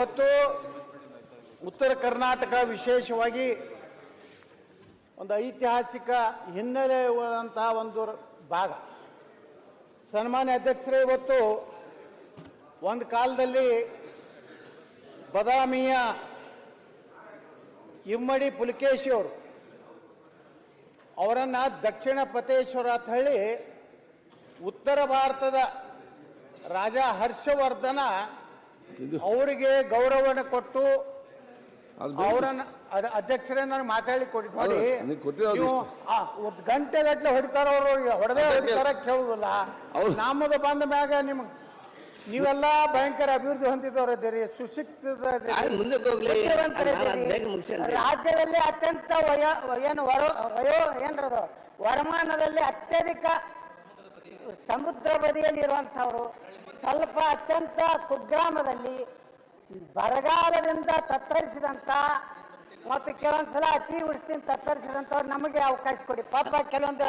ಇವತ್ತು ಉತ್ತರ ಕರ್ನಾಟಕ ವಿಶೇಷವಾಗಿ ಒಂದು ಐತಿಹಾಸಿಕ ಹಿನ್ನೆಲೆ ಇರುವಂತಹ ಒಂದು ಭಾಗ. ಸನ್ಮಾನ್ಯ ಅಧ್ಯಕ್ಷರೇ, ಇವತ್ತು ಒಂದು ಕಾಲದಲ್ಲಿ ಬದಾಮಿಯ ಇಮ್ಮಡಿ ಪುಲಿಕೇಶಿ ಅವರು ಅವರನ್ನ ದಕ್ಷಿಣ ಪತೇಶ್ವರ ಅಂತ ಹೇಳಿ ಉತ್ತರ ಭಾರತದ ರಾಜ ಹರ್ಷವರ್ಧನ ಅವರಿಗೆ ಗೌರವನ ಕೊಟ್ಟು ಅವರನ್ನ ಅದ- ಅಧ್ಯಕ್ಷರೇ ನನಗೆ ಮಾತಾಡಿ ಕೊಡಿ ಒಂದ್ ಗಂಟೆ ಗಟ್ಟಲೆ ಹೊಡಿತಾರ ಅವರು ಹೊಡೆದೇ ಹೊಡಿತಾರ ಕೇಳುದಿಲ್ಲ. ಅವ್ರು- ನಮ್ಮದು ಬಂದ ಮ್ಯಾಗ ನಿಮ್ ನೀವೆಲ್ಲ ಭಯಂಕರ ಅಭಿವೃದ್ಧಿ ಹೊಂದಿದವರು ಇದ್ದೀರಿ ಸುಶಿಕ್ಷಿತ ನಾನು ರಾಜ್ಯದಲ್ಲಿ ಅತ್ಯಂತ ವಯ ಏನು ವರ ವಯೋ ಏನ್ರದು? ವರಮಾನದಲ್ಲಿ ಅತ್ಯಧಿಕ ಸಮುದ್ರ ಬದಿಯಲ್ಲಿ ಇರುವಂತವರು ಸ್ವಲ್ಪ ಅತ್ಯಂತ ಕುಗ್ರಾಮದಲ್ಲಿ ಬರಗಾಲದಿಂದ ತತ್ತರಿಸಿದಂತ ಮತ್ತು ಕೆಲವೊಂದ್ಸಲ ಅತಿ ವೃಷ್ಟಿಯಿಂದ ತತ್ತರಿಸಿದಂಥವ್ರು ನಮಗೆ ಅವಕಾಶ ಕೊಡಿ. ಪಾಪ ಕೆಲವೊಂದು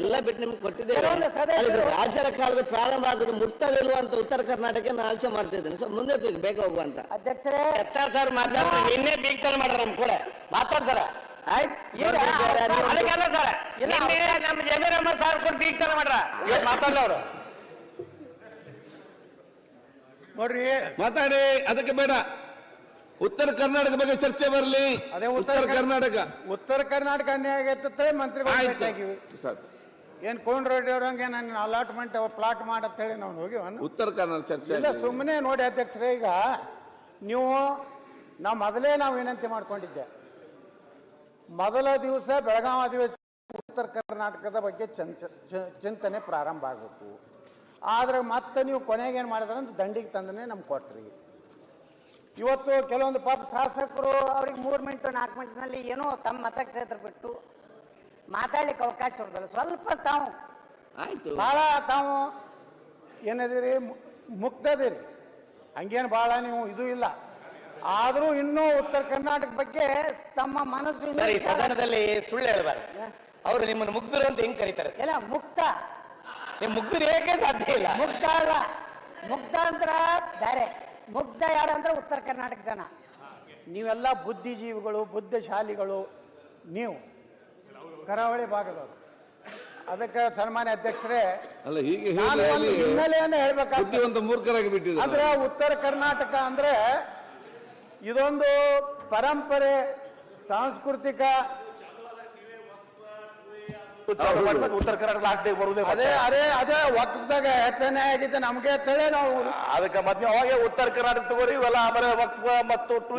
ಎಲ್ಲ ಬಿಟ್ಟು ನಿಮ್ಗೆ ಕೊಟ್ಟಿದ್ದೆ ರಾಜ್ಯರ ಕಾಲದ ಪ್ರಾರಂಭ ಆದ್ರೆ ಮುಟ್ತದಿಲ್ವ ಅಂತ ಉತ್ತರ ಕರ್ನಾಟಕ ನಾನು ಆಲೋಚನೆ ಮಾಡ್ತಾ ಇದ್ದೇನೆ. ಸೊ ಮುಂದೆ ಬೇಗ ಹೋಗುವಂತ ಅಧ್ಯಕ್ಷರೇ ಸರ್ ಮಾತಾಡ್ತಾರೆ ನಿನ್ನೆ ಬೀಗ್ತಾನೆ ಮಾಡ್ರ ನಮ್ ಕೂಡ. ಮಾತಾಡ ಸರ್. ಆಯ್ತು. ಅದಕ್ಕೆಲ್ಲ ಸರ್. ನಮ್ಮ ಜಮೀರಮ್ಮ ಸರ್ ಕೂಡ ಬೀಗ್ತಾನೆ ಮಾಡ್ರ ಇವತ್ತು ಮಾತಾಡ್ಲ ಅವ್ರು ನೋಡ್ರಿ. ಮಾತಾಡಿ ಅದಕ್ಕೆ ಬೇಡ. ಉತ್ತರ ಕರ್ನಾಟಕ ಬಗ್ಗೆ ಚರ್ಚೆ ಬರಲಿ. ಅದೇ ಉತ್ತರ ಕರ್ನಾಟಕ. ಉತ್ತರ ಕರ್ನಾಟಕ ಅನ್ಯಾಯ ಆಗೈತೆ ಮಂತ್ರಿಗಳು ಸರ್. ಏನ್ ಕೋನ್ ರೆಡ್ಡಿ ಅವ್ರಂಗೆ ನನ್ನ ಅಲಾಟ್ಮೆಂಟ್ ಪ್ಲಾಟ್ ಅಂತ ಹೇಳಿ ನಾವು ಹೋಗಿ ಉತ್ತರ ಕರ್ನಾಟಕ ಚರ್ಚೆ ಇಲ್ಲ. ಸುಮ್ಮನೆ ನೋಡಿ ಅಧ್ಯಕ್ಷರೇ ಈಗ ನೀವು ನಾವು ಮೊದಲೇ ನಾವು ವಿನಂತಿ ಮಾಡ್ಕೊಂಡಿದ್ದೆ. ಮೊದಲ ದಿವಸ ಬೆಳಗಾವಿ ಅಧಿವೇಶನ ಉತ್ತರ ಕರ್ನಾಟಕದ ಬಗ್ಗೆ ಚಿಂತನೆ ಪ್ರಾರಂಭ ಆಗಬೇಕು. ಆದ್ರೆ ಮತ್ತೆ ನೀವು ಕೊನೆಗೆ ಏನು ಮಾಡಿದ್ರೆ ಅಂತ ದಂಡಿಗೆ ತಂದನೇ ನಮ್ಗೆ ಕೊಟ್ರಿ. ಇವತ್ತು ಕೆಲವೊಂದು ಪಾಪ ಶಾಸಕರು ಅವ್ರಿಗೆ ಮೂರು ಮಿನಿಟ್ ನಾಲ್ಕು ಮಿನಿಟ್ನಲ್ಲಿ ಏನೋ ತಮ್ಮ ಮತಕ್ಷೇತ್ರ ಬಿಟ್ಟು ಮಾತಾಡ್ಲಿಕ್ಕೆ ಅವಕಾಶ ಕೊಡ್ತಾರೆ. ಸ್ವಲ್ಪ ತಾವು ಆಯ್ತು. ಭಾಳ ತಾವು ಏನದಿರಿ ಮುಕ್ತದಿರಿ ಹಂಗೇನು ಭಾಳ ನೀವು ಇದು ಇಲ್ಲ. ಆದರೂ ಇನ್ನೂ ಉತ್ತರ ಕರ್ನಾಟಕ ಬಗ್ಗೆ ತಮ್ಮ ಮನಸ್ಸು ಸದನದಲ್ಲಿ ಸುಳ್ಳು ಹೇಳ್ಬಾರ್ದು. ಅವರು ನಿಮ್ಮನ್ನು ಮುಗ್ಧರು ಅಂತ ಹೆಂಗ್ ಕರೀತಾರೆ? ಎಲ್ಲ ಮುಕ್ತ. ಹೇಗೆ ಸಾಧ್ಯ ಇಲ್ಲ. ಮುಗ್ಧ ಅಲ್ಲ. ಮುಗ್ಧ ಅಂದ್ರ ಬೇರೆ ಮುಗ್ಧ ಯಾರಂದ್ರೆ ಉತ್ತರ ಕರ್ನಾಟಕ ಜನ. ನೀವೆಲ್ಲ ಬುದ್ಧಿಜೀವಿಗಳು ಬುದ್ಧಿಶಾಲಿಗಳು ನೀವು. ಕರಾವಳಿ ಭಾಗದವರು. ಅದಕ್ಕೆ ಸನ್ಮಾನ್ಯ ಅಧ್ಯಕ್ಷರೇ ಅಲ್ಲ ಹೀಗೆ ನಾನು ಒಂದು ಹಿನ್ನೆಲೆಯನ್ನು ಹೇಳ್ಬೇಕಾಗ್ತದೆ. ಬುದ್ಧಿವಂತ ಮೂರ್ಖರಾಗಿ ಬಿಟ್ಟಿದ್ದಾರೆ. ಅಂದ್ರೆ ಉತ್ತರ ಕರ್ನಾಟಕ ಅಂದ್ರೆ ಇದೊಂದು ಪರಂಪರೆ ಸಾಂಸ್ಕೃತಿಕ ಉತ್ತರ ಕರ್ನಾಟಕ ಆಗದೆ ಬರುದೇ ಅದೇ ಅದೇ ಅದೇ ವಕ್ಫದಾಗ ಹೆಚ್ಚನೆ ಆಗಿದೆ ನಮ್ಗೆ ತಲೆ ನಾವು. ಅದಕ್ಕೆ ಮತ್ತೆ ಅವಾಗೆ ಉತ್ತರ ಕರ್ನಾಟಕ ತಗೋರಿ ಇವೆಲ್ಲ ಆಮೇಲೆ ವಕ್ಫ ಮತ್ತು ಟು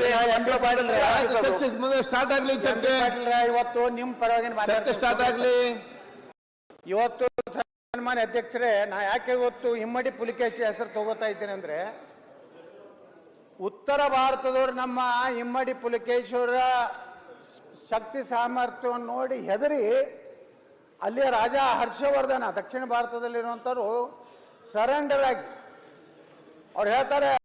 ಚರ್ಚೆ ಮುಂದೆ ಸ್ಟಾರ್ಟ್ ಆಗ್ಲಿ ಚರ್ಚೆ. ಇವತ್ತು ನಿಮ್ ಪರವಾಗಿ ಚರ್ಚೆ ಸ್ಟಾರ್ಟ್ ಆಗ್ಲಿ. ಇವತ್ತು ಸನ್ಮಾನ್ಯ ಅಧ್ಯಕ್ಷರೇ ನಾ ಯಾಕೆ ಇವತ್ತು ಇಮ್ಮಡಿ ಪುಲಿಕೇಶಿ ಹೆಸರು ತಗೋತಾ ಇದ್ದೇನೆ ಅಂದ್ರೆ ಉತ್ತರ ಭಾರತದವರು ನಮ್ಮ ಇಮ್ಮಡಿ ಪುಲಿಕೇಶ್ವರ ಶಕ್ತಿ ಸಾಮರ್ಥ್ಯವನ್ನು ನೋಡಿ ಹೆದರಿ ಅಲ್ಲಿಯ ರಾಜ ಹರ್ಷವರ್ಧನ ದಕ್ಷಿಣ ಭಾರತದಲ್ಲಿರುವಂಥವ್ರು ಸರೆಂಡರ್ ಆಗಿ. ಅವ್ರು ಹೇಳ್ತಾರೆ